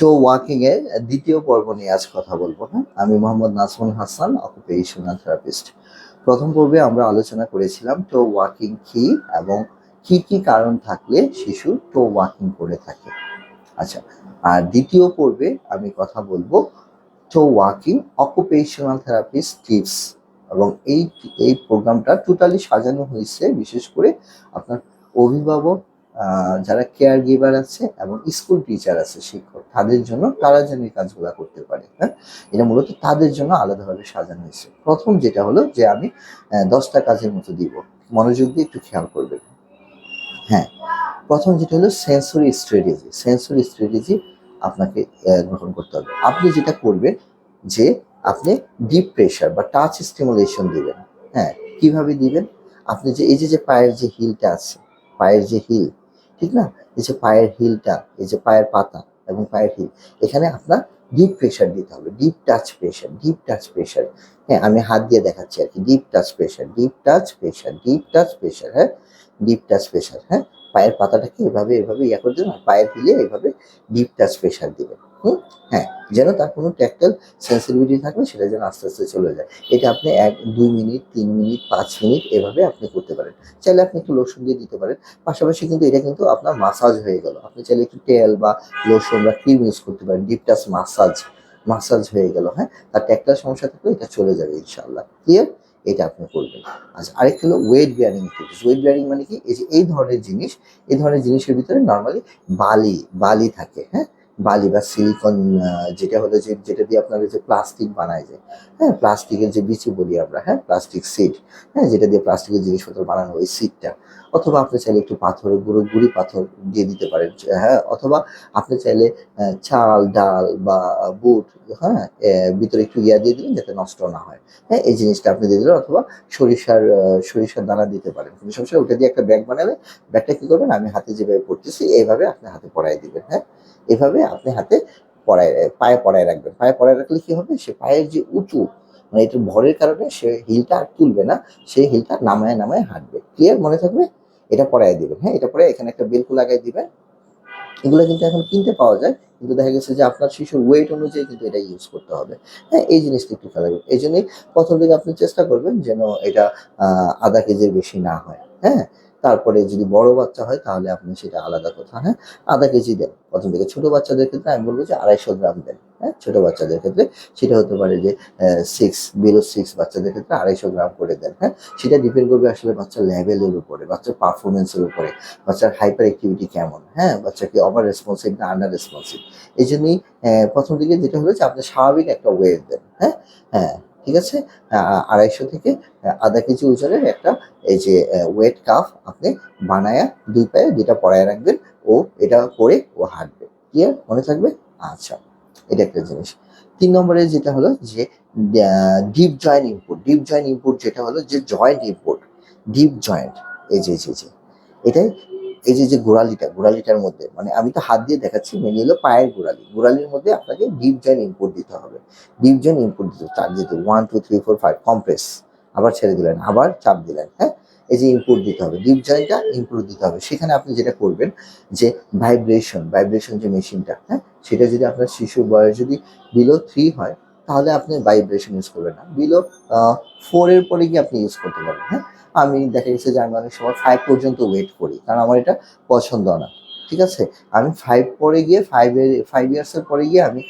টো walking এর দ্বিতীয় পর্ব নিয়ে আজ কথা বলব হ্যাঁ আমি মোহাম্মদ নাসমুল হাসান অকুপেশনাল থেরাপিস্ট প্রথম পর্বে আমরা আলোচনা করেছিলাম টো ওয়াকিং কি এবং কি কি কারণ থাকলে শিশু টো ওয়াকিং করে থাকে। আচ্ছা আর দ্বিতীয় পর্বে আমি কথা বলব toe walking occupational therapist tips এবং এই এই প্রোগ্রামটা টোটালি সাজানো হয়েছে, বিশেষ করে আপনার অভিভাবক যারা কেয়ার গিভার আছে এবং স্কুল টিচার আছে, শিক্ষক, তাদের জন্য তারা যেন এই কাজগুলো করতে পারে হ্যাঁ? এটা মূলত তাদের জন্য আলাদাভাবে সাজানো হয়েছে। প্রথম যেটা হলো যে আমি দশটা কাজের মতো দিব। মনোযোগ দিয়ে একটু খেয়াল করবেন। হ্যাঁ প্রথম যেটা হলো সেন্সরি স্ট্র্যাটেজি সেন্সরি স্ট্র্যাটেজি আপনাকে গ্রহণ করতে হবে। আপনি যেটা করবেন যে আপনি ডিপ প্রেশার বা টাচ স্টিমুলেশন দিবেন। হ্যাঁ কীভাবে দিবেন? আপনি যে, এই যে যে পায়ের যে হিলটা আছে, পায়ের যে হিল ঠিক না? এই যে পায়ের হিলটা, এই যে পায়ের পাতা এবং পায়ের হিল, এখানে আপনার ডিপ প্রেশার দিতে হবে। Deep touch pressure deep touch pressure হ্যাঁ আমি হাত দিয়ে দেখাচ্ছি আর কি। Deep touch pressure deep touch pressure deep touch pressure হ্যাঁ? ডিপ টাচ প্রেশার হ্যাঁ? পায়ের পাতাটাকে এভাবে এভাবে ইয়া করে দেবেন আর পায়ের হিলে এভাবে ডিপ টাচ প্রেশার দিবেন। হুম? হ্যাঁ যেন তার কোনো ট্যাক্টাল সেন্সিটিভিটি থাকলে সেটা যেন আস্তে আস্তে চলে যায়। এটা আপনি এক, দুই মিনিট, তিন মিনিট, পাঁচ মিনিট এভাবে আপনি করতে পারেন। চাইলে আপনি একটু লোশন দিয়ে দিতে পারেন। পাশাপাশি কিন্তু এটা কিন্তু আপনার মাসাজ হয়ে গেল। আপনি চাইলে একটু তেল বা লোশন বা ক্রিম ইউজ করতে পারেন। ডিপ টাচ মাসাজ মাসাজ হয়ে গেল। হ্যাঁ তার ট্যাক্টাল সমস্যা থাকলে এটা চলে যাবে ইনশাল্লাহ ক্লিয়ার এটা আপনি করবেন। আচ্ছা আরেকটা হলো weight bearing activities weight bearing মানে কি? এই যে এই ধরনের জিনিস, এই ধরনের জিনিসের ভিতরে নর্মালি বালি বালি থাকে হ্যাঁ? বালি বা সিলিকন যেটা হলো যে, যেটা দিয়ে আপনার যে প্লাস্টিক বানায় যায় হ্যাঁ? প্লাস্টিকের যে বিচি বলি আমরা হ্যাঁ? প্লাস্টিক সিড হ্যাঁ? যেটা দিয়ে প্লাস্টিকের জিনিসপত্র বানানো ওই সিডটা অথবা আপনি চাইলে একটু পাথরের গুঁড়ো, গুঁড়ি পাথর দিয়ে দিতে পারেন হ্যাঁ? অথবা আপনি চাইলে চাল, ডাল বা বুট হ্যাঁ? ভিতরে একটু ইয়া দিয়ে দিবেন যাতে নষ্ট না হয় হ্যাঁ? এই জিনিসটা আপনি দিয়ে দিলেন অথবা সরিষার সরিষার দানা দিতে পারেন কিন্তু সমস্যা ওটা দিয়ে একটা ব্যাগ বানালে ব্যাগটা কী করবেন? আমি হাতে যেভাবে পড়তেছি এইভাবে আপনি হাতে পড়াই দিবেন হ্যাঁ? এভাবে আপনি হাতে পড়ায়, পায়ে পড়ায় রাখবেন। পায়ে পড়ায় রাখলে কি হবে? সে পায়ের যে উঁচু মানে এটার ভরের কারণে সে হিলটা আর তুলবে না, সে হিলটা নামায় নামায় হাঁটবে। ক্লিয়ার মনে থাকবে? এটা পড়ায় দিবেন। হ্যাঁ এটা পরে এখানে একটা বেলকু লাগাই দিবেন। এগুলো কিন্তু এখন কিনতে পাওয়া যায়, কিন্তু দেখা গেছে যে আপনার শিশুর ওয়েট অনুযায়ী কিন্তু এটা ইউজ করতে হবে। হ্যাঁ এই জিনিসটা একটু রাখবেন। এই জন্যই প্রথম দিকে আপনি চেষ্টা করবেন যেন এটা আধা কেজির বেশি না হয়। হ্যাঁ তারপরে যদি বড় বাচ্চা হয়, তাহলে আপনি সেটা আলাদা কথা হ্যাঁ? আধা কেজি দেন। প্রথম থেকে ছোট বাচ্চাদের ক্ষেত্রে আমি বলব যে আড়াইশো গ্রাম দেন হ্যাঁ? ছোট বাচ্চাদের ক্ষেত্রে সেটা হতে পারে যে সিক্স বিলো সিক্স বাচ্চাদের ক্ষেত্রে আড়াইশো গ্রাম করে দেন হ্যাঁ? সেটা ডিপেন্ড করবে আসলে বাচ্চার লেভেলের উপরে, বাচ্চার পারফরমেন্সের উপরে, বাচ্চার হাইপার অ্যাক্টিভিটি কেমন হ্যাঁ? বাচ্চা কি ওভার রেসপন্সিভ না আন্ডার রেসপন্সিভ এই জন্যই প্রথম দিকে যেটা হলো যে আপনি স্বাভাবিক একটা ওয়েট দেন হ্যাঁ? হ্যাঁ ঠিক আছে? আড়াইশো থেকে আধা কেজি ওজনের একটা, এই যে ওয়েট কাফ আপনি বানায়া দুই পায়ে যেটা পরায় রাখবেন ও এটা করে ও হাঁটবে। ক্লিয়ার মনে থাকবে? আচ্ছা এটা একটা জিনিস। তিন নম্বরে যেটা হলো যে deep joint input deep joint input যেটা হলো যে জয়েন্ট ইম্পোর্ট ডিপ জয়েন্ট এই যে যে, এটাই এই যে যে গোড়ালিটা, গোড়ালিটার মধ্যে মানে আমি তো হাত দিয়ে দেখাচ্ছি মেনে হলো পায়ের গোড়ালি। গোড়ালির মধ্যে আপনাকে ডিপ জয়েন্ট ইনপুট দিতে হবে। ডিপ জয়েন ইনপুট দিতে তার যেতে one two three four five compress আবার ছেড়ে দিলেন, আবার চাপ দিলেন হ্যাঁ? এই যে ইনপুট দিতে হবে ডিপ জয়েন্টটা ইনপুট দিতে হবে। সেখানে আপনি যেটা করবেন, যে ভাইব্রেশন ভাইব্রেশন যে মেশিনটা হ্যাঁ? সেটা যদি আপনার শিশুর বয়স যদি বিলো থ্রি হয়, তাহলে আপনি ভাইব্রেশন ইউজ করবেন না। বিলো ফোর এর পরে গিয়ে আপনি ইউজ করতে পারবেন হ্যাঁ? আমি দেখা গেছে যে আমি অনেক সময় ফাইভ পর্যন্ত ওয়েট করি, কারণ আমার এটা পছন্দ না। ঠিক আছে? আমি ফাইভ পরে গিয়ে ফাইভের ফাইভ ইয়ার্সের পরে গিয়ে আমি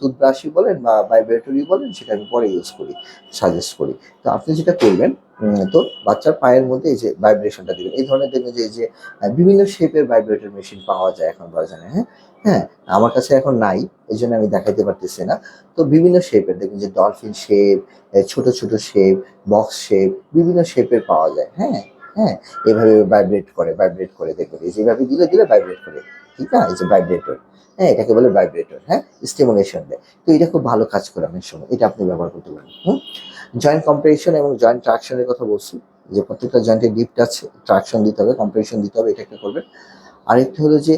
টুথব্রাশই বলেন বা ভাইব্রেটরি বলেন, সেটা আমি পরে ইউজ করি সাজেস্ট করি। তো আপনি যেটা করবেন তো বাচ্চার পায়ের মধ্যে এই যে ভাইব্রেশনটা দিবেন, এই ধরনের দেখবেন যে এই যে বিভিন্ন শেপের ভাইব্রেটর মেশিন পাওয়া যায় এখন বাজারে হ্যাঁ? হ্যাঁ আমার কাছে এখন নাই, এই জন্য আমি দেখাইতে পারতেছি না। তো বিভিন্ন শেপের দেখবেন যে ডলফিন শেপ ছোট ছোট শেপ বক্স শেপ বিভিন্ন শেপের পাওয়া যায় হ্যাঁ? হ্যাঁ এভাবে ভাইব্রেট করে ভাইব্রেট করে দেখবেন এই যেভাবে দিলে দিলে ভাইব্রেট করে। ঠিক না? এই যে ভাইব্রেটর হ্যাঁ এটাকে বলে ভাইব্রেটর হ্যাঁ? স্টিমুলেশন দেয়। তো এটা খুব ভালো কাজ করে অনেক সময়। এটা আপনি ব্যবহার করতে পারেন, হুম? জয়েন্ট কম্প্রেশন এবং জয়েন্ট ট্রাকশনের কথা বলছি। যে প্রত্যেকটা জয়েন্টে ডিপ টাচ ট্রাকশন দিতে হবে কম্প্রেশন দিতে হবে, এটা একটা করবেন। আরেকটা হলো যে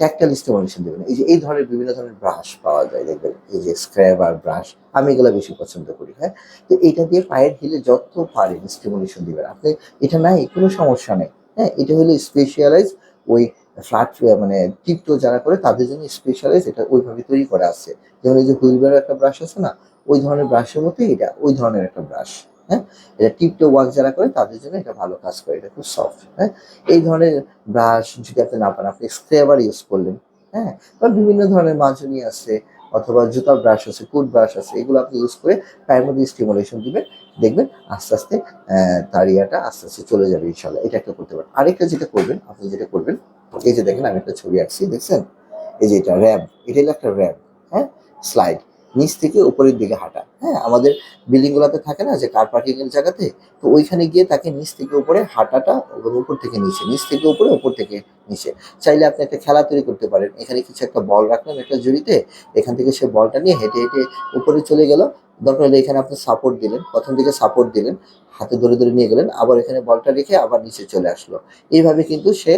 ট্যাক্টাল স্টিমুলেশন দেবেন। এই যে, এই ধরনের বিভিন্ন ধরনের ব্রাশ পাওয়া যায়। দেখবেন, এই যে স্ক্র্যাবার ব্রাশ আমি এগুলো বেশি পছন্দ করি হ্যাঁ? তো এটা দিয়ে পায়ের হিলে যত পারেন স্টিমুলেশন দিবেন। আপনি, এটা নাই, কোনো সমস্যা নেই হ্যাঁ? এটা হলো স্পেশালাইজ ওই ফ্ল্যাট মানে টিপটো যারা করে, তাদের জন্য স্পেশালাইজ এটা ওইভাবে তৈরি করা আছে। যেমন এই যে হুইলবের একটা ব্রাশ আছে না? ওই ধরনের ব্রাশের মধ্যে এটা, ওই ধরনের একটা ব্রাশ হ্যাঁ? এটা টিপটো ওয়ার্ক যারা করে, তাদের জন্য এটা ভালো কাজ করে, এটা খুব সফট হ্যাঁ? এই ধরনের ব্রাশ যদি আপনি না পান, আপনি স্ক্রেবার ইউজ করলেন হ্যাঁ? বা বিভিন্ন ধরনের মাঝুনি আছে, অথবা জুতার ব্রাশ আছে কুট ব্রাশ আছে, এগুলো আপনি ইউজ করে মধ্যে স্টিমুলেশন দিবেন, দেখবেন আস্তে আস্তে তার ইয়াটা আস্তে আস্তে চলে যাবে ইনশাল্লাহ এটা একটা করতে পারেন। আরেকটা যেটা করবেন, আপনি যেটা করবেন, এই যে দেখেন আমি একটা ছবি আঁকছি, দেখছেন? এই যে এটা র্যাম্প এটা একটা র্যাম্প হ্যাঁ? স্লাইড নিচ থেকে উপরের দিকে হাঁটা। হ্যাঁ আমাদের বিল্ডিংগুলোতে থাকে না যে কার পার্কিং এর জায়গাতে? তো ওইখানে গিয়ে তাকে নিচ থেকে উপরে হাঁটাটা উপর থেকে নিচে, নিচ থেকে উপরে, উপর থেকে নিচে। চাইলে আপনি একটা খেলা তৈরি করতে পারেন। এখানে কিছু একটা বল রাখলেন একটা জুড়িতে এখান থেকে সে বলটা নিয়ে হেঁটে হেঁটে উপরে চলে গেল। দরকার হলে এখানে আপনি সাপোর্ট দিলেন, প্রথম দিকে সাপোর্ট দিলেন, হাতে ধরে ধরে নিয়ে গেলেন, আবার এখানে বলটা রেখে আবার নিচে চলে আসলো। এইভাবে কিন্তু সে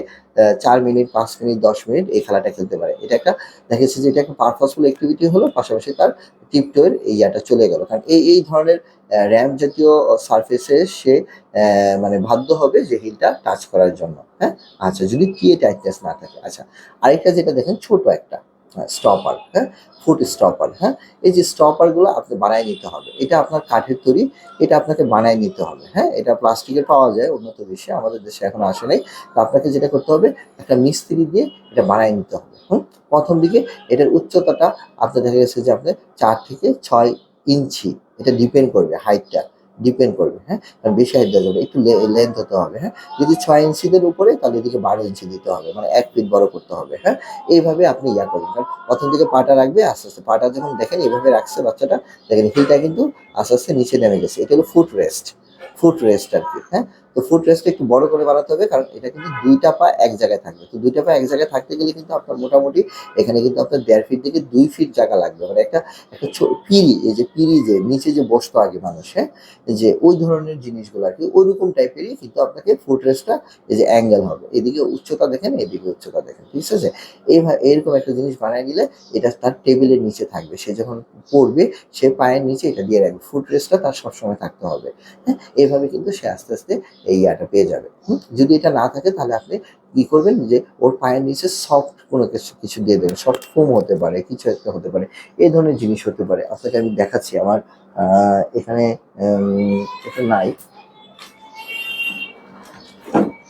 চার মিনিট, পাঁচ মিনিট, দশ মিনিট এই খেলাটা খেলতে পারে। এটা একটা দেখেছে যে এটা একটা পারপাসফুল অ্যাক্টিভিটি হলো, পাশাপাশি তার টিপটোয়ের এই ইয়াটা চলে গেল। কারণ এই এই ধরনের র্যাম জাতীয় সারফেসে সে মানে বাধ্য হবে যে হিলটা টাচ করার জন্য। হ্যাঁ? আচ্ছা যদি কিয়ে টাইটনেস না থাকে। আচ্ছা আরেকটা যেটা দেখেন, ছোট একটা। স্টপার হ্যাঁ ফুট স্টপার হ্যাঁ এই যে স্টপারগুলো আপনি বানায় নিতে হবে। এটা আপনার কাঠের তৈরি, এটা আপনাকে বানায় নিতে হবে হ্যাঁ এটা প্লাস্টিকের পাওয়া যায়, উন্নত বিশ্বে আমাদের দেশে এখন আসে নাই। তো আপনাকে যেটা করতে হবে, একটা মিস্ত্রি দিয়ে এটা বানায় নিতে হবে, হুম? প্রথম দিকে এটার উচ্চতাটা আপনার দেখা গেছে যে আপনার চার থেকে ছয় ইঞ্চি, এটা ডিপেন্ড করবে হাইটটা ডিপেন্ড করবে হ্যাঁ? কারণ বেশি হাইট দেওয়া যাবে একটু লেন্থ হতে হবে হ্যাঁ? যদি ছয় ইঞ্চিদের উপরে, তাহলে এদিকে বারো ইঞ্চি দিতে হবে মানে এক ফিট বড় করতে হবে হ্যাঁ? এইভাবে আপনি ইয়া করবেন, কারণ প্রথম দিকে পাটা রাখবে, আস্তে আস্তে পাটা যখন দেখেন, এইভাবে রাখছে বাচ্চাটা, দেখেন হিলটা কিন্তু আস্তে আস্তে নিচে নেমে গেছে, এটা হলো ফুট রেস্ট ফুট রেস্ট আর কি হ্যাঁ? তো ফুট রেস্টটা একটু বড় করে বানাতে হবে, কারণ এটা কিন্তু দুইটা পা এক জায়গায় থাকবে। তো দুইটা পা এক জায়গায় থাকতে গেলে কিন্তু আপনার মোটামুটি এখানে কিন্তু আপনার দেড় ফিট থেকে দুই ফিট জায়গা লাগবে। মানে একটা একটা পিড়ি, এই যে পিড়ি যে নিচে যে বসতো আগে মানুষ হ্যাঁ? যে ওই ধরনের জিনিসগুলো আর কি, ওইরকম টাইপেরই কিন্তু আপনাকে ফুট রেস্টটা এই যে অ্যাঙ্গেল হবে। এদিকে উচ্চতা দেখেন, এদিকে উচ্চতা দেখেন, ঠিক আছে? এইভাবে এরকম একটা জিনিস বানায় নিলে এটা তার টেবিলের নিচে থাকবে। সে যখন পড়বে, সে পায়ের নিচে এটা দিয়ে রাখবে। ফুট রেস্টটা তার সবসময় থাকতে হবে হ্যাঁ? এইভাবে কিন্তু সে আস্তে আস্তে এই ইয়াটা পেয়ে যাবে? যদি এটা না থাকে তাহলে আপনি কি করবেন যে ওর পায়ের নিচে সফট কোনো কিছু কিছু দিয়ে দেবেন। সফট ফোম হতে পারে, কিছু একটা হতে পারে, এই ধরনের জিনিস হতে পারে। আপনাকে আমি দেখাচ্ছি, আমার এখানে এটা নাই।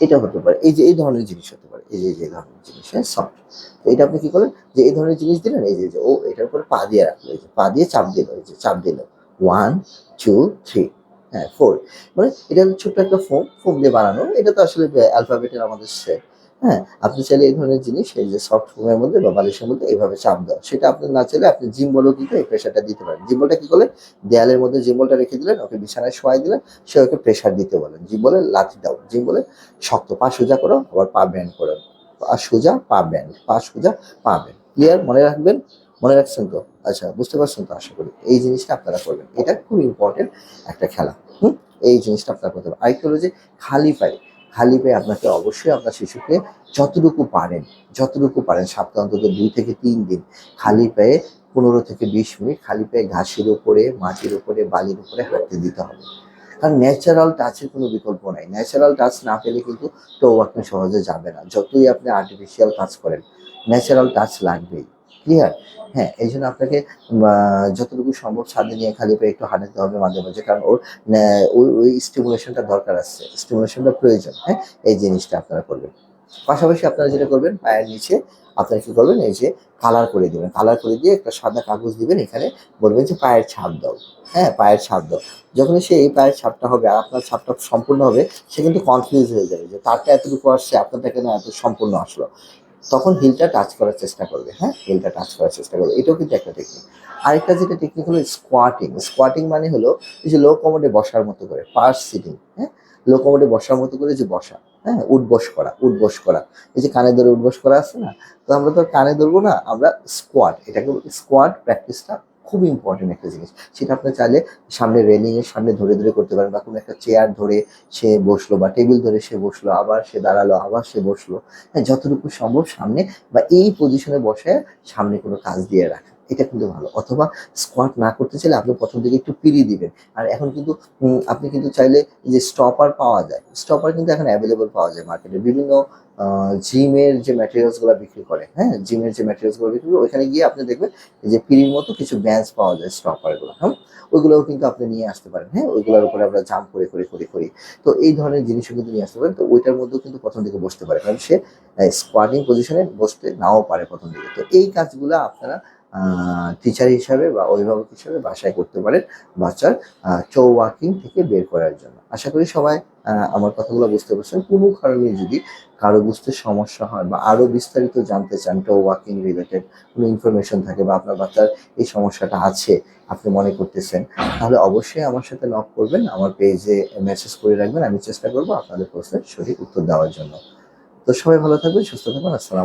এটা হতে পারে, এই যে, এই ধরনের জিনিস হতে পারে, এই যে, এই ধরনের জিনিস হ্যাঁ সফট তো এটা আপনি কি করলেন যে, এই ধরনের জিনিস দিলেন, এই যে যে, ও এটার উপরে পা দিয়ে রাখল, এই যে, পা দিয়ে চাপ দিল, এই যে, চাপ দিল। ওয়ান টু থ্রি হ্যাঁ ফোর মানে এটা হলো ছোট্ট একটা ফোম ফোম দিয়ে বানানো। এটা তো আসলে অ্যালফাবেটের আমাদের সেট হ্যাঁ আপনি চাইলে এই ধরনের জিনিস, এই যে সফট ফোমের মধ্যে বা বালিশের মধ্যে এইভাবে চাপ দেওয়া। সেটা আপনি না চাইলে আপনি জিম বলও কিন্তু এই প্রেশারটা দিতে পারেন। জিম বলটা কি করলেন? দেয়ালের মধ্যে জিম বলটা রেখে দিলেন, ওকে বিছানায় শোয়াই দিলেন, সে ওকে প্রেশার দিতে বলেন। জিম বলে লাথি দাও। জিম বলে শক্ত পা সোজা করো, আবার পা ব্যান্ড করো পা সোজা, পা ব্যান্ড পা সোজা, পা ব্যান্ড ক্লিয়ার মনে রাখবেন? মনে রাখছেন তো? আচ্ছা বুঝতে পারছেন তো আশা করি? এই জিনিসটা আপনারা করবেন। এটা খুব ইম্পর্টেন্ট একটা খেলা। হুম? এই জিনিসটা আপনারা করতে পারেন আরেকটা হলো যে খালি পায়ে খালি পায়ে আপনাকে অবশ্যই আপনার শিশুকে যতটুকু পারেন যতটুকু পারেন, সপ্তাহে অন্তত দুই থেকে তিন দিন খালি পায়ে পনেরো থেকে বিশ মিনিট খালি পায়ে ঘাসের উপরে, মাটির উপরে, বালির উপরে হাঁটতে দিতে হবে। কারণ ন্যাচারাল টাচের কোনো বিকল্প নাই। ন্যাচারাল টাচ না পেলে কিন্তু টো আপনি সহজে যাবে না। যতই আপনি আর্টিফিশিয়াল কাজ করেন ন্যাচারাল টাচ লাগবেই। ক্লিয়ার হ্যাঁ? এই জন্য আপনাকে যতটুকু সম্ভব ছাদে নিয়ে খালি পেয়ে একটু হাঁটাতে হবে মাঝে মাঝে, কারণ ওর ওই ওই স্টিমুলেশনটা দরকার আছে স্টিমুলেশনটা প্রয়োজন হ্যাঁ? এই জিনিসটা আপনারা করবেন। পাশাপাশি আপনারা যেটা করবেন, পায়ের নিচে আপনারা কি করবেন, এই যে কালার করে দেবেন কালার করে দিয়ে একটা সাদা কাগজ দিবেন, এখানে বলবেন যে পায়ের ছাপ দাও হ্যাঁ? পায়ের ছাপ দাও। যখন সে এই পায়ের ছাপটা হবে আর আপনার ছাপটা সম্পূর্ণ হবে, সে কিন্তু কনফিউজ হয়ে যাবে যে তারটা এতটুকু আসছে, আপনারটা কেন এত সম্পূর্ণ আসলো? তখন হিলটা টাচ করার চেষ্টা করবে হ্যাঁ? হিলটা টাচ করার চেষ্টা করবে। এটাও কিন্তু একটা টেকনিক আরেকটা যেটা টেকনিক হলো স্কোয়াটিং স্কোয়াটিং মানে হলো এই যে লো কমোডে বসার মতো করে, পার্স সিটিং হ্যাঁ? লো কমোডে বসার মতো করে যে বসা হ্যাঁ? উঠবস করা উঠবস করা। এই যে কানে ধরে উঠবস করা আছে না? তো আমরা তো কানে ধরবো না, আমরা স্কোয়াড এটাকে স্কোয়াড প্র্যাকটিসটা খুব ইম্পর্টেন্ট একটা জিনিস। সেটা আপনি চাইলে সামনে রেলিং এর সামনে ধরে ধরে করতে পারেন বা কোনো একটা চেয়ার ধরে সে বসল বা টেবিল ধরে সে বসল, আবার সে দাঁড়াল, আবার সে বসল। হ্যাঁ যতটুকু সম্ভব সামনে বা এই পজিশনে বসে সামনে কোনো কাজ দিয়ে রাখা। এটা কিন্তু ভালো। অথবা স্কোয়াট না করতে চাইলে আপনি প্রথম দিকে একটু পিড়ি দিবেন। আর এখন কিন্তু আপনি কিন্তু চাইলে যে স্টপার পাওয়া যায় স্টপার কিন্তু এখন অ্যাভেলেবল পাওয়া যায় মার্কেটে বিভিন্ন জিমের যে ম্যাটেরিয়ালসগুলো বিক্রি করে হ্যাঁ? জিমের যে ম্যাটেরিয়ালসগুলো বিক্রি করে, ওইখানে গিয়ে আপনি দেখবেন যে পিড়ির মতো কিছু ব্যান্স পাওয়া যায় স্টপারগুলো হ্যাঁ? ওইগুলোও কিন্তু আপনি নিয়ে আসতে পারেন হ্যাঁ? ওইগুলোর উপরে আমরা জাম্প করে করে করে, করি। তো এই ধরনের জিনিসও কিন্তু নিয়ে আসতে পারেন। তো ওইটার মধ্যেও কিন্তু প্রথম দিকে বসতে পারে। কারণ সে স্কোয়াটিং পজিশনে বসতে নাও পারে প্রথম দিকে। তো এই কাজগুলো আপনারা টিচার হিসাবে বা অভিভাবক হিসাবে বাসায় করতে পারেন বাচ্চার চৌ থেকে বের করার জন্য। আশা করি সবাই আমার কথাগুলো বুঝতে পারছেন। কোনো কারণে যদি কারও বুঝতে সমস্যা হয় বা আরও বিস্তারিত জানতে চান টো ওয়াকিং রিলেটেড কোনো ইনফরমেশন থাকে বা আপনার বাচ্চার এই সমস্যাটা আছে, আপনি মনে করতেছেন, তাহলে অবশ্যই আমার সাথে নক করবেন, আমার পেজে মেসেজ করে রাখবেন। আমি চেষ্টা করব আপনাদের প্রশ্নের সঠিক উত্তর দেওয়ার জন্য। তো সবাই ভালো থাকবেন, সুস্থ থাকবেন। আসসালাম